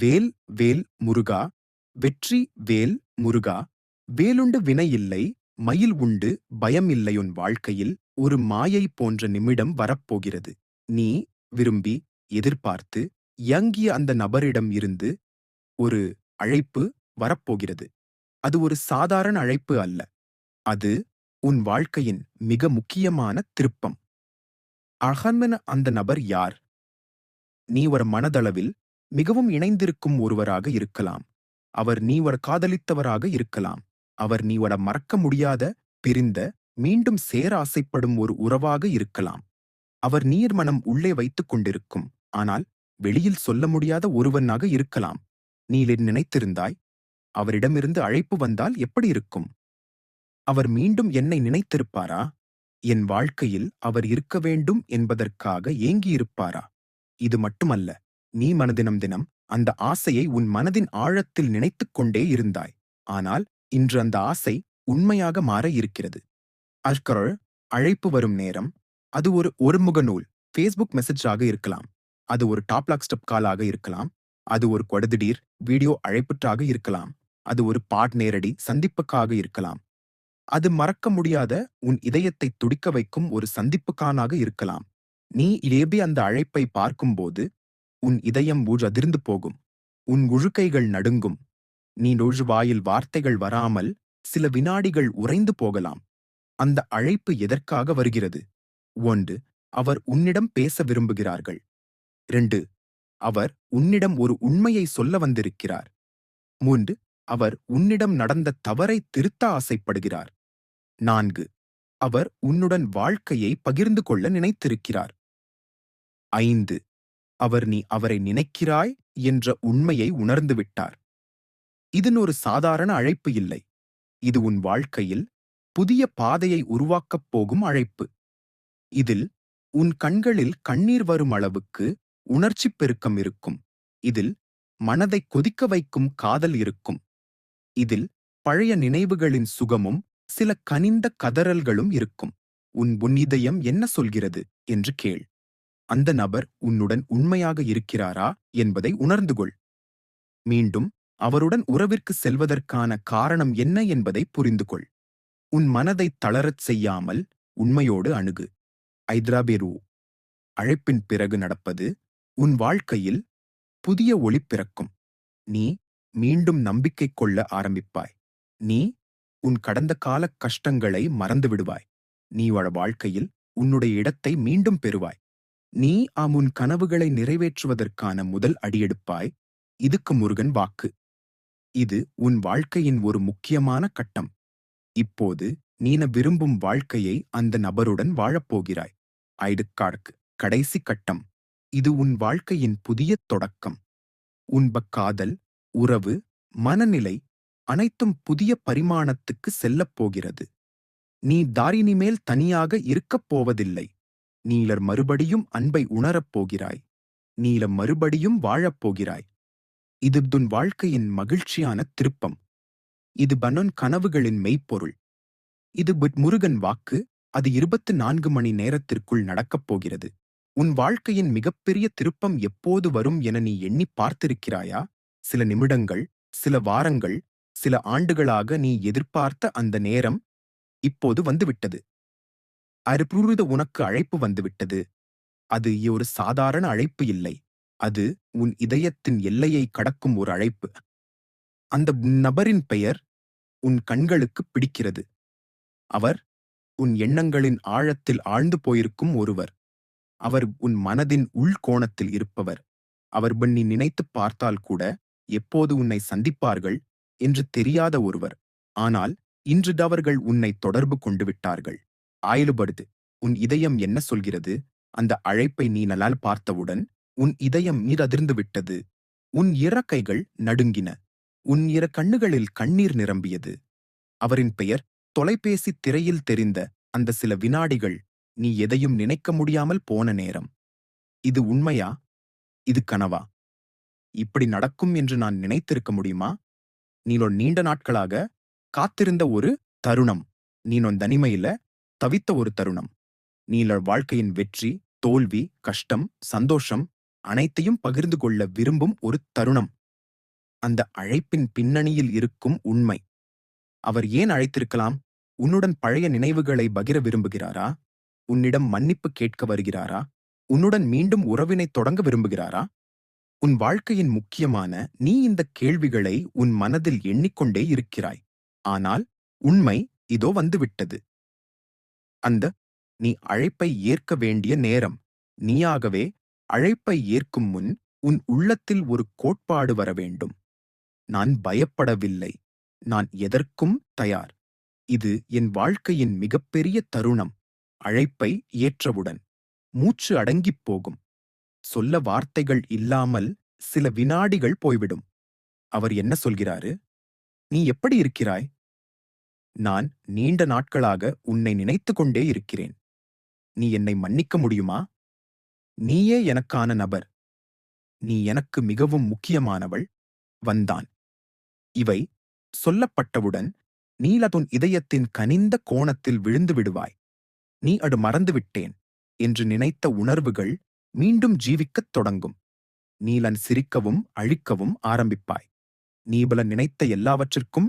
வேல் வேல் முருகா வெற்றி வேல் முருகா வேலுண்டு வினை இல்லை மயில் உண்டு பயம் இல்லை உன் வாழ்க்கையில் ஒரு மாயை போன்ற நிமிடம் வரப்போகிறது. நீ விரும்பி எதிர்பார்த்து இயங்கிய அந்த நபரிடம் இருந்து ஒரு அழைப்பு வரப்போகிறது. அது ஒரு சாதாரண அழைப்பு அல்ல. அது உன் வாழ்க்கையின் மிக முக்கியமான திருப்பம். அகமென அந்த நபர் யார்? நீ ஒரு மனதளவில் மிகவும் இணைந்திருக்கும் ஒருவராக இருக்கலாம். அவர் நீவர் காதலித்தவராக இருக்கலாம். அவர் நீ மறக்க முடியாத பிரிந்த மீண்டும் சேர ஆசைப்படும் ஒரு உறவாக இருக்கலாம். அவர் நீர் மனம் உள்ளே வைத்துக் கொண்டிருக்கும். ஆனால் வெளியில் சொல்ல முடியாத ஒருவனாக இருக்கலாம். நீ நினைத்திருந்தாய்? அவரிடமிருந்து அழைப்பு வந்தால் எப்படி இருக்கும்? அவர் மீண்டும் என்னை நினைத்திருப்பாரா? என் வாழ்க்கையில் அவர் இருக்க வேண்டும் என்பதற்காக ஏங்கியிருப்பாரா? இது மட்டுமல்ல நீ மனதினம் தினம் அந்த ஆசையை உன் மனதின் ஆழத்தில் நினைத்துக் கொண்டே இருந்தாய். ஆனால் இன்று அந்த ஆசை உண்மையாக மாற இருக்கிறது. அஷ்கரள் அழைப்பு வரும் நேரம். அது ஒரு ஒருமுக நூல். ஃபேஸ்புக் மெசேஜாக இருக்கலாம். அது ஒரு டாப்லாக் ஸ்டெப் காலாக இருக்கலாம். அது ஒரு கொடதிடீர் வீடியோ அழைப்புற்றாக இருக்கலாம். அது ஒரு பாட் நேரடி சந்திப்புக்காக இருக்கலாம். அது மறக்க முடியாத உன் இதயத்தை துடிக்க வைக்கும் ஒரு சந்திப்புக்கானாக இருக்கலாம். நீ இலேபி அந்த அழைப்பை பார்க்கும்போது உன் இதயம் ஊழ் அதிர்ந்து போகும். உன் உழுக்கைகள் நடுங்கும். நீ வாயில் வார்த்தைகள் வராமல் சில வினாடிகள் உறைந்து போகலாம். அந்த அழைப்பு எதற்காக வருகிறது? ஒன்று அவர் உன்னிடம் பேச விரும்புகிறார்கள். இரண்டு அவர் உன்னிடம் ஒரு உண்மையை சொல்ல வந்திருக்கிறார். மூன்று அவர் உன்னிடம் நடந்த தவறை திருத்த ஆசைப்படுகிறார். நான்கு அவர் உன்னுடன் வாழ்க்கையை பகிர்ந்து கொள்ள நினைத்திருக்கிறார். ஐந்து அவர் நீ அவரை நினைக்கிறாய் என்ற உண்மையை உணர்ந்துவிட்டார். இதன் ஒரு சாதாரண அழைப்பு இல்லை. இது உன் வாழ்க்கையில் புதிய பாதையை உருவாக்கப் போகும் அழைப்பு. இதில் உன் கண்களில் கண்ணீர் வரும் அளவுக்கு உணர்ச்சிப் பெருக்கம் இருக்கும். இதில் மனதை கொதிக்க வைக்கும் காதல் இருக்கும். இதில் பழைய நினைவுகளின் சுகமும் சில கனிந்த கதறல்களும் இருக்கும். உன் உன் இதயம் என்ன சொல்கிறது? என்று கேள். அந்த நபர் உன்னுடன் உண்மையாக இருக்கிறாரா என்பதை உணர்ந்து கொள் மீண்டும் அவருடன் உறவிற்கு செல்வதற்கான காரணம் என்ன என்பதை புரிந்து கொள் உன் மனதை தளரச் செய்யாமல் உண்மையோடு அணுகு. ஐத்ராபெரு அழைப்பின் பிறகு நடப்பது உன் வாழ்க்கையில் புதிய ஒளி பிறக்கும். நீ மீண்டும் நம்பிக்கை கொள்ள ஆரம்பிப்பாய். நீ உன் கடந்த கால கஷ்டங்களை மறந்து விடுவாய் நீ வள வாழ்க்கையில் உன்னுடைய இடத்தை மீண்டும் பெறுவாய். நீ ஆம் உன் கனவுகளை நிறைவேற்றுவதற்கான முதல் அடியெடுப்பாய். இதுக்கு முருகன் வாக்கு. இது உன் வாழ்க்கையின் ஒரு முக்கியமான கட்டம். இப்போது நீன விரும்பும் வாழ்க்கையை அந்த நபருடன் வாழப்போகிறாய். ஐடுக்காடுக்கு கடைசி கட்டம். இது உன் வாழ்க்கையின் புதிய தொடக்கம். உன்ப காதல் உறவு மனநிலை அனைத்தும் புதிய பரிமாணத்துக்கு செல்லப் போகிறது. நீ தாரினி மேல் தனியாக இருக்கப் போவதில்லை. நீலர் மறுபடியும் அன்பை உணரப் போகிறாய். நீலம் மறுபடியும் வாழப்போகிறாய் இது துன் வாழ்க்கையின் மகிழ்ச்சியான திருப்பம். இது பனொன் கனவுகளின் மெய்ப்பொருள். இது புட் முருகன் வாக்கு அது இருபத்து நான்கு மணி நேரத்திற்குள் நடக்கப் போகிறது. உன் வாழ்க்கையின் மிகப்பெரிய திருப்பம் எப்போது வரும் என நீ எண்ணி பார்த்திருக்கிறாயா? சில நிமிடங்கள் சில வாரங்கள் சில ஆண்டுகளாக நீ எதிர்பார்த்த அந்த நேரம் இப்போது வந்துவிட்டது. அருபுரித உனக்கு அழைப்பு வந்துவிட்டது. அது ஒரு சாதாரண அழைப்பு இல்லை. அது உன் இதயத்தின் எல்லையை கடக்கும் ஒரு அழைப்பு. அந்த நபரின் பெயர் உன் கண்களுக்கு பிடிக்கிறது. அவர் உன் எண்ணங்களின் ஆழத்தில் ஆழ்ந்து போயிருக்கும் ஒருவர். அவர் உன் மனதின் உள்கோணத்தில் இருப்பவர். அவர் பண்ணி நினைத்துப் பார்த்தால் கூட எப்போது உன்னை சந்திப்பார்கள் என்று தெரியாத ஒருவர். ஆனால் இன்று அவர்கள் உன்னை தொடர்பு கொண்டு விட்டார்கள். ஆயிலுபடுது. உன் இதயம் என்ன சொல்கிறது? அந்த அழைப்பை நீ நலால் பார்த்தவுடன் உன் இதயம் நீரதிர்ந்து விட்டது. உன் இறக்கைகள் நடுங்கின. உன் இர கண்ணுகளில் கண்ணீர் நிரம்பியது. அவரின் பெயர் தொலைபேசி திரையில் தெரிந்த அந்த சில வினாடிகள் நீ எதையும் நினைக்க முடியாமல் போன நேரம். இது உண்மையா? இது கனவா? இப்படி நடக்கும் என்று நான் நினைத்திருக்க முடியுமா? நீனோ நீண்ட நாட்களாக காத்திருந்த ஒரு தருணம். நீனோ தனிமையில தவித்த ஒரு தருணம். நீலர் வாழ்க்கையின் வெற்றி தோல்வி கஷ்டம் சந்தோஷம் அனைத்தையும் பகிர்ந்து கொள்ள விரும்பும் ஒரு தருணம். அந்த அழைப்பின் பின்னணியில் இருக்கும் உண்மை. அவர் ஏன் அழைத்திருக்கலாம்? உன்னுடன் பழைய நினைவுகளை பகிர விரும்புகிறாரா? உன்னிடம் மன்னிப்பு கேட்க வருகிறாரா? உன்னுடன் மீண்டும் உறவினை தொடங்க விரும்புகிறாரா? உன் வாழ்க்கையின் முக்கியமான நீ இந்த கேள்விகளை உன் மனதில் எண்ணிக்கொண்டே இருக்கிறாய். ஆனால் உண்மை இதோ வந்துவிட்டது. அந்த நீ அழைப்பை ஏற்க வேண்டிய நேரம். நீயாகவே அழைப்பை ஏற்கும் முன் உன் உள்ளத்தில் ஒரு கோட்பாடு வர வேண்டும். நான் பயப்படவில்லை. நான் எதற்கும் தயார். இது என் வாழ்க்கையின் மிகப்பெரிய தருணம். அழைப்பை ஏற்றவுடன். மூச்சு அடங்கிப் போகும். சொல்ல வார்த்தைகள் இல்லாமல் சில வினாடிகள் போய்விடும். அவர் என்ன சொல்கிறாரு? நீ எப்படி இருக்கிறாய்? நான் நீண்ட நாட்களாக உன்னை நினைத்து கொண்டே இருக்கிறேன். நீ என்னை மன்னிக்க முடியுமா? நீயே எனக்கான நபர். நீ எனக்கு மிகவும் முக்கியமானவள். வந்தான். இவை சொல்லப்பட்டவுடன் நீலதுன் இதயத்தின் கனிந்த கோணத்தில் விழுந்து விடுவாய். நீ அடு மறந்துவிட்டேன் என்று நினைத்த உணர்வுகள் மீண்டும் ஜீவிக்கத் தொடங்கும். நீலன் சிரிக்கவும் அழிக்கவும் ஆரம்பிப்பாய். நீபல நினைத்த எல்லாவற்றிற்கும்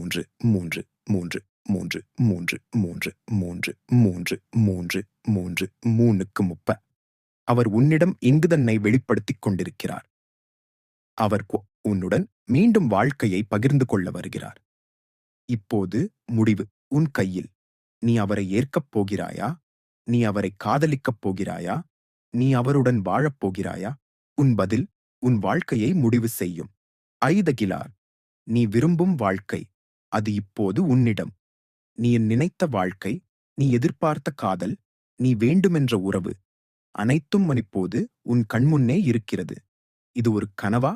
மூன்று மூன்று மூன்று மூன்று மூன்று மூன்று மூன்று மூன்று மூன்று மூன்று மூணுக்கு முப்ப அவர் உன்னிடம் இங்கு தன்னை வெளிப்படுத்திக் கொண்டிருக்கிறார் அவர் உன்னுடன் மீண்டும் வாழ்க்கையை பகிர்ந்து கொள்ள வருகிறார் இப்போது முடிவு உன் கையில் நீ அவரை ஏற்கப் போகிறாயா நீ அவரை காதலிக்கப் போகிறாயா நீ அவருடன் வாழப் போகிறாயா உன் பதில் உன் வாழ்க்கையை முடிவு செய்யும் ஐதகிலார் நீ விரும்பும் வாழ்க்கை அது இப்போது உன்னிடம். நீ நினைத்த வாழ்க்கை நீ எதிர்பார்த்த காதல் நீ வேண்டுமென்ற உறவு அனைத்தும் இப்போது உன் கண்முன்னே இருக்கிறது. இது ஒரு கனவா?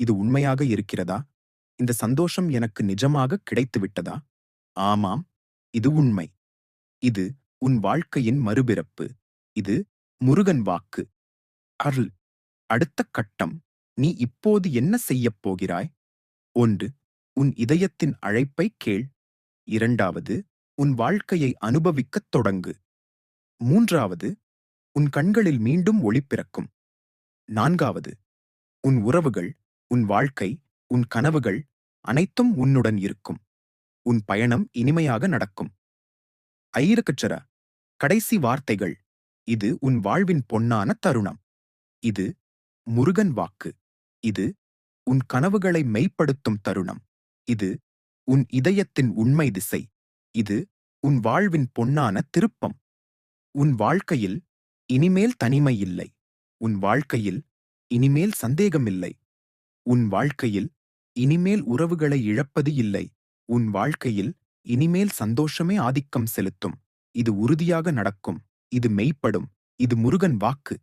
இது உண்மையாக இருக்கிறதா? இந்த சந்தோஷம் எனக்கு நிஜமாக கிடைத்துவிட்டதா? ஆமாம் இது உண்மை. இது உன் வாழ்க்கையின் மறுபிறப்பு. இது முருகன் வாக்கு. அருள். அடுத்த கட்டம். நீ இப்போது என்ன செய்யப் போகிறாய்? ஒன்று உன் இதயத்தின் அழைப்பை கேள். இரண்டாவது உன் வாழ்க்கையை அனுபவிக்கத் தொடங்கு. மூன்றாவது உன் கண்களில் மீண்டும் ஒளி பிறக்கும். நான்காவது உன் உறவுகள் உன் வாழ்க்கை உன் கனவுகள் அனைத்தும் உன்னுடன் இருக்கும். உன் பயணம் இனிமையாக நடக்கும். ஐயிருக்கச்சர கடைசி வார்த்தைகள். இது உன் வாழ்வின் பொன்னான தருணம். இது முருகன் வாக்கு. இது உன் கனவுகளை மெய்ப்படுத்தும் தருணம். இது உன் இதயத்தின் உண்மை திசை. இது உன் வாழ்வின் பொன்னான திருப்பம். உன் வாழ்க்கையில் இனிமேல் தனிமை இல்லை. உன் வாழ்க்கையில் இனிமேல் சந்தேகமில்லை உன் வாழ்க்கையில் இனிமேல் உறவுகளை இழப்பது இல்லை. உன் வாழ்க்கையில் இனிமேல் சந்தோஷமே ஆதிக்கம் செலுத்தும். இது உறுதியாக நடக்கும். இது மெய்ப்படும். இது முருகன் வாக்கு.